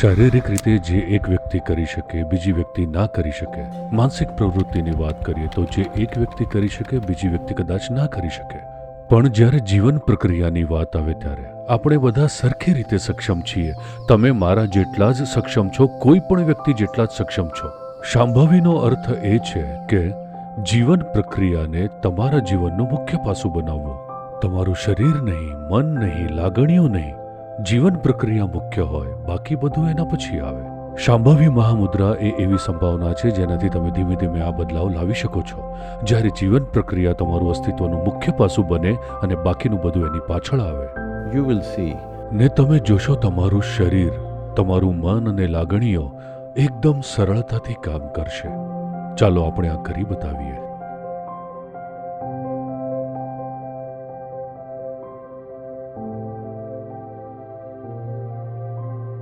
શારીરિક રીતે જે એક વ્યક્તિ કરી શકે, બીજી વ્યક્તિ ના કરી શકે. માનસિક પ્રવૃત્તિની વાત કરીએ તો જે એક વ્યક્તિ કરી શકે, બીજી વ્યક્તિ કદાચ ના કરી શકે. પણ જ્યારે જીવન પ્રક્રિયાની વાત આવે ત્યારે આપણે બધા સરખી રીતે સક્ષમ છીએ. તમે મારા જેટલા જ સક્ષમ છો, કોઈ પણ વ્યક્તિ જેટલા જ સક્ષમ છો. શાંભવીનો અર્થ એ છે કે જીવન પ્રક્રિયાને તમારા જીવનનું મુખ્ય પાસું બનાવવું. તમારું શરીર નહીં, મન નહીં, લાગણીઓ નહીં જીવન પ્રક્રિયા મુખ્ય હોય બાકી બધું એના પછી આવે. શાંભવી મહામુદ્રા એ એવી સંભાવના છે જેનાથી તમે ધીમે ધીમે આ બદલાવ લાવી શકો છો. જ્યારે જીવન પ્રક્રિયા તમારું અસ્તિત્વનું મુખ્ય પાસું બને અને બાકીનું બધું એની પાછળ આવે. યુ વિલ સી ને તમે જોશો તમારું શરીર તમારું મન અને લાગણીઓ એકદમ સરળતાથી કામ કરશે. ચાલો આપણે આ કરી બતાવીએ.